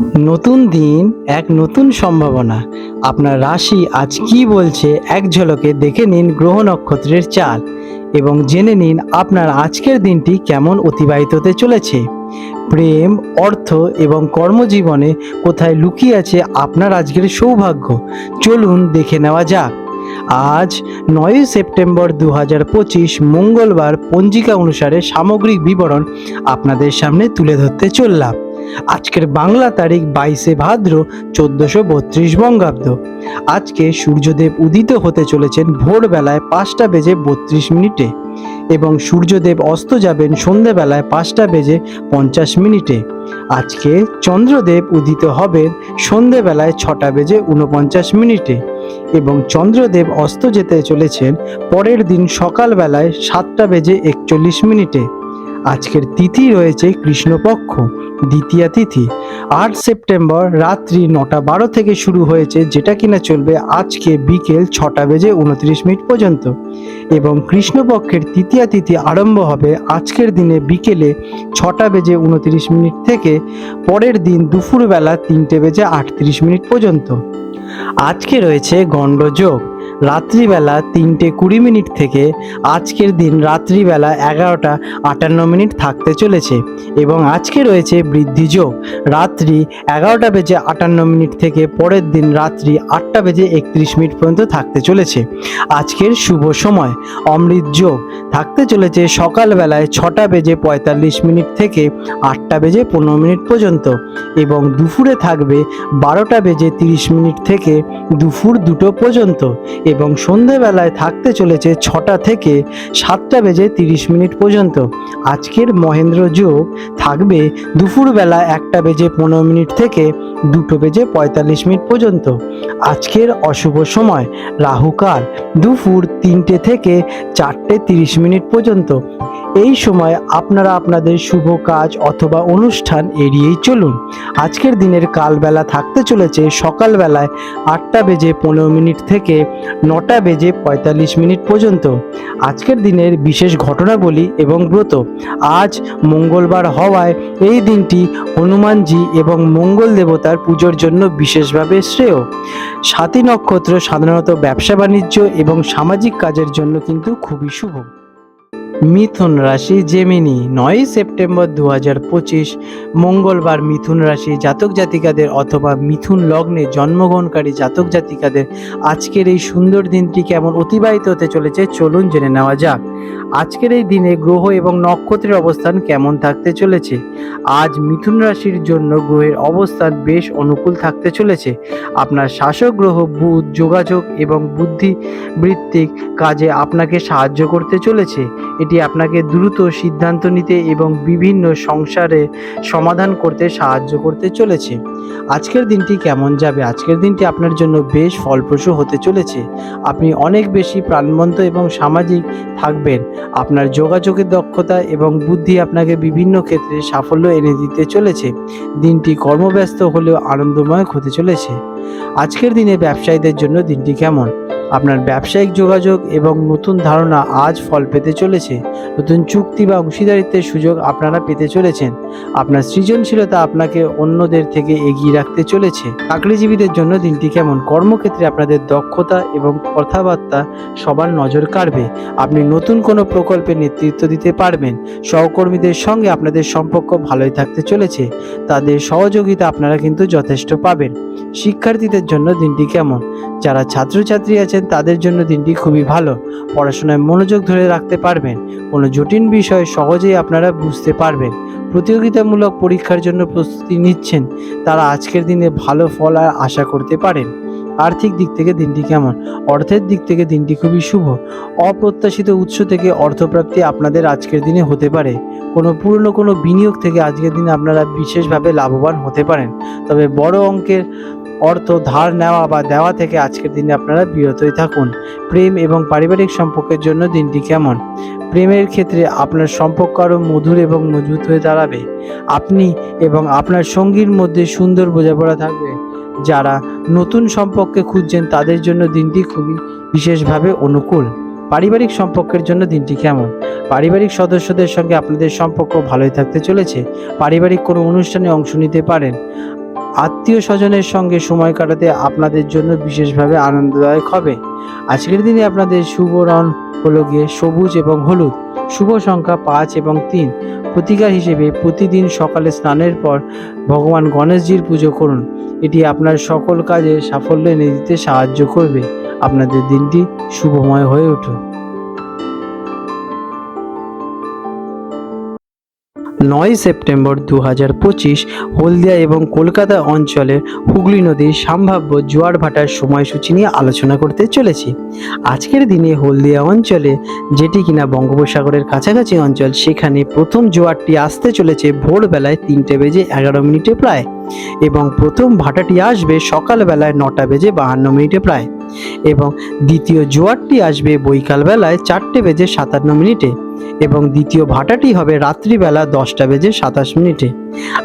নতুন দিন, এক নতুন সম্ভাবনা। আপনার রাশি আজ কি বলছে এক ঝলকে দেখে নিন গ্রহ নক্ষত্রের চাল এবং জেনে নিন আপনার আজকের দিনটি কেমন অতিবাহিত হতে চলেছে। প্রেম, অর্থ এবং কর্মজীবনে কোথায় লুকিয়ে আছে আপনার আজকের সৌভাগ্য? চলুন দেখে নেওয়া যাক। আজ নয়ই সেপ্টেম্বর দু হাজার পঁচিশ, মঙ্গলবার পঞ্জিকা অনুসারে সামগ্রিক বিবরণ আপনাদের সামনে তুলে ধরতে চললাম। আজকের বাংলা তারিখ বাইশে ভাদ্র চোদ্দশো বত্রিশ বঙ্গাব্দ। আজকে সূর্যদেব উদিত হতে চলেছেন ভোরবেলায় পাঁচটা বেজে বত্রিশ মিনিটে এবং সূর্যদেব অস্ত যাবেন সন্ধেবেলায় পাঁচটা বেজে পঞ্চাশ মিনিটে। আজকে চন্দ্রদেব উদিত হবেন সন্ধেবেলায় ছটা বেজে উনপঞ্চাশ মিনিটে এবং চন্দ্রদেব অস্ত যেতে চলেছেন পরের দিন সকালবেলায় সাতটা বেজে একচল্লিশ মিনিটে। আজকের তিথি রয়েছে কৃষ্ণপক্ষ। দ্বিতীয়া তিথি। আট সেপ্টেম্বর রাত্রি নটা বারো থেকে শুরু হয়েছে যেটা কিনা চলবে আজকে বিকেল ছটা বেজে উনত্রিশ মিনিট পর্যন্ত। এবং কৃষ্ণপক্ষের তৃতীয়া তিথি আরম্ভ হবে আজকের দিনে বিকেলে ছটা বেজে উনত্রিশ মিনিট থেকে পরের দিন দুপুরবেলা তিনটে বেজে আটত্রিশ মিনিট পর্যন্ত। আজকে রয়েছে গণ্ডযোগ। রাত্রিবেলা তিনটে কুড়ি মিনিট থেকে আজকের দিন রাত্রিবেলা এগারোটা আটান্ন মিনিট থাকতে চলেছে এবং আজকে রয়েছে বৃদ্ধি যোগ। রাত্রি এগারোটা বেজে আটান্ন মিনিট থেকে পরের দিন রাত্রি আটটা বেজে একত্রিশ মিনিট পর্যন্ত থাকতে চলেছে। আজকের শুভ সময়, অমৃত যোগ। থাকতে চলেছে সকালবেলায় ছটা বেজে পঁয়তাল্লিশ মিনিট থেকে আটটা বেজে পনেরো মিনিট পর্যন্ত এবং দুপুরে থাকবে বারোটা বেজে তিরিশ মিনিট থেকে দুপুর দুটো পর্যন্ত এবং সন্ধেবেলায় থাকতে চলেছে ছটা থেকে সাতটা বেজে তিরিশ মিনিট পর্যন্ত। আজকের মহেন্দ্র যোগ থাকবে দুপুরবেলা একটা বেজে পনেরো মিনিট থেকে দুটো বেজে পঁয়তাল্লিশ মিনিট পর্যন্ত। আজকের অশুভ সময় রাহুকাল দুপুর তিনটে থেকে চারটে তিরিশ মিনিট পর্যন্ত। এই সময় আপনারা আপনাদের শুভ কাজ অথবা অনুষ্ঠান এড়িয়েই চলুন। আজকের দিনের কালবেলা থাকতে চলেছে সকালবেলায় আটটা বেজে পনেরো মিনিট থেকে নটা বেজে পঁয়তাল্লিশ মিনিট পর্যন্ত। আজকের দিনের বিশেষ ঘটনাবলী এবং ব্রত। আজ মঙ্গলবার হওয়ায় এই দিনটি হনুমানজি এবং মঙ্গল দেবতার পুজোর জন্য বিশেষভাবে শ্রেয়। সাতী নক্ষত্র সাধারণত ব্যবসা বাণিজ্য এবং সামাজিক কাজের জন্য কিন্তু খুবই শুভ। মিথুন রাশি জেমিনি নয় সেপ্টেম্বর দু হাজার পঁচিশ, মঙ্গলবার মিথুন রাশি জাতক জাতিকাদের অথবা মিথুন লগ্নে জন্মগ্রহণকারী জাতক জাতিকাদের আজকের এই সুন্দর দিনটি কেমন অতিবাহিত হতে চলেছে চলুন জেনে নেওয়া যাক। আজকের এই দিনে গ্রহ এবং নক্ষত্রের অবস্থান কেমন থাকতে চলেছে? আজ মিথুন রাশির জন্য গ্রহের অবস্থান বেশ অনুকূল থাকতে চলেছে। আপনার শাসক গ্রহ বুধ, যোগাযোগ এবং বুদ্ধি বৃত্তিক কাজে আপনাকে সাহায্য করতে চলেছে। এটি আপনাকে দ্রুত সিদ্ধান্ত নিতে এবং বিভিন্ন সংসারে সমাধান করতে সাহায্য করতে চলেছে। আজকের দিনটি কেমন যাবে? আজকের দিনটি আপনার জন্য বেশ ফলপ্রসূ হতে চলেছে। আপনি অনেক বেশি প্রাণবন্ত এবং সামাজিক থাকবেন। আপনার যোগাযোগের দক্ষতা এবং বুদ্ধি আপনাকে বিভিন্ন ক্ষেত্রে সাফল্য এনে দিতে চলেছে। দিনটি কর্মব্যস্ত হলেও আনন্দময় হতে চলেছে। আজকের দিনে ব্যবসায়ীদের জন্য দিনটি কেমন? আপনার ব্যবসায়িক যোগাযোগ এবং নতুন ধারণা আজ ফল পেতে চলেছে। নতুন চুক্তি বা অংশীদারিত্বের সুযোগ আপনারা পেতে চলেছেন। আপনার সৃজনশীলতা আপনাকে অন্যদের থেকে এগিয়ে রাখতে চলেছে। চাকরিজীবীদের জন্য দিনটি কেমন? কর্মক্ষেত্রে আপনাদের দক্ষতা এবং কথাবার্তা সবার নজর কাড়বে। আপনি নতুন কোনো প্রকল্পে নেতৃত্ব দিতে পারবেন। সহকর্মীদের সঙ্গে আপনাদের সম্পর্ক ভালোই থাকতে চলেছে। তাদের সহযোগিতা আপনারা কিন্তু যথেষ্ট পাবেন। শিক্ষার্থীদের জন্য দিনটি কেমন? যারা ছাত্রছাত্রী আছেন তাদের জন্য দিনটি খুবই ভালো। পড়াশোনায় মনোযোগ ধরে রাখতে পারবেন। কোনো জটিল বিষয় সহজেই আপনারা বুঝতে পারবেন। প্রতিযোগিতামূলক পরীক্ষার জন্য প্রস্তুতি নিচ্ছেন। তারা আজকের দিনে ভালো ফল আর আশা করতে পারেন। আর্থিক দিক থেকে দিনটি কেমন? অর্থের দিক থেকে দিনটি খুবই শুভ। অপ্রত্যাশিত উৎস থেকে অর্থপ্রাপ্তি আপনাদের আজকের দিনে হতে পারে। কোনো পুরনো কোনো বিনিয়োগ থেকে আজকের দিনে আপনারা বিশেষভাবে লাভবান হতে পারেন। তবে বড় অঙ্কের অর্থ ধার নেওয়া বা দেওয়া থেকে আজকের দিনে আপনারা বিরতই থাকুন। প্রেম এবং পারিবারিক সম্পর্কের জন্য দিনটি কেমন? প্রেমের ক্ষেত্রে আপনার সম্পর্ক আরও মধুর এবং মজবুত হয়ে দাঁড়াবে। আপনি এবং আপনার সঙ্গীর মধ্যে সুন্দর বোঝাপড়া থাকবে। যারা নতুন সম্পর্কে খুঁজছেন, তাদের জন্য দিনটি খুবই বিশেষভাবে অনুকূল। পারিবারিক সম্পর্কের জন্য দিনটি কেমন? পারিবারিক সদস্যদের সঙ্গে আপনাদের সম্পর্ক ভালোই থাকতে চলেছে। পারিবারিক কোনো অনুষ্ঠানে অংশ নিতে পারেন। আত্মীয় স্বজনের সঙ্গে সময় কাটাতে আপনাদের জন্য বিশেষভাবে আনন্দদায়ক হবে। আজকের দিনে আপনাদের শুভ রং হলো গিয়ে সবুজ এবং হলুদ। শুভ সংখ্যা পাঁচ এবং তিন। প্রতিকার হিসেবে প্রতিদিন সকালে স্নানের পর ভগবান গণেশজির পুজো করুন। এটি আপনার সকল কাজে সাফল্য এনে দিতে সাহায্য করবে। আপনাদের দিনটি শুভময় হয়ে উঠুক নয় সেপ্টেম্বর দু হাজার পঁচিশ হলদিয়া এবং কলকাতা অঞ্চলের হুগলি নদীর সম্ভাব্য জোয়ার ভাটার সময়সূচি নিয়ে আলোচনা করতে চলেছি। আজকের দিনে হলদিয়া অঞ্চলে যেটি কিনা বঙ্গোপসাগরের কাছাকাছি অঞ্চল, সেখানে প্রথম জোয়ারটি আসতে চলেছে ভোরবেলায় তিনটে বেজে এগারো মিনিটে প্রায় এবং প্রথম ভাটাটি আসবে সকালবেলায় নটা বেজে বাহান্ন মিনিটে প্রায়। এবং দ্বিতীয় জোয়ারটি আসবে বৈকালবেলায় চারটে বেজে সাতান্ন মিনিটে এবং দ্বিতীয় ভাটাটি হবে রাত্রিবেলা দশটা বেজে সাতাশ মিনিটে।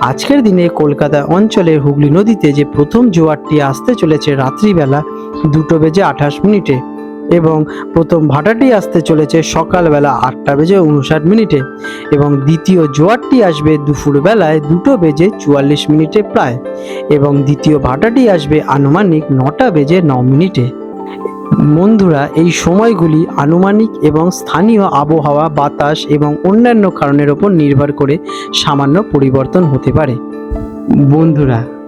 আজকের দিনে কলকাতা অঞ্চলের হুগলি নদীতে যে প্রথম জোয়ারটি আসতে চলেছে রাত্রিবেলা দুটো বেজে আঠাশ মিনিটে এবং প্রথম ভাটাটি আসতে চলেছে সকালবেলা আটটা বেজে উনষাট মিনিটে এবং দ্বিতীয় জোয়ারটি আসবে দুপুরবেলায় দুটো বেজে চুয়াল্লিশ মিনিটে প্রায় এবং দ্বিতীয় ভাটাটি আসবে আনুমানিক নটা বেজে ন মিনিটে। বন্ধুরা, এই সময়গুলি আনুমানিক এবং স্থানীয় আবহাওয়া, বাতাস এবং অন্যান্য কারণের ওপর নির্ভর করে সামান্য পরিবর্তন হতে পারে। বন্ধুরা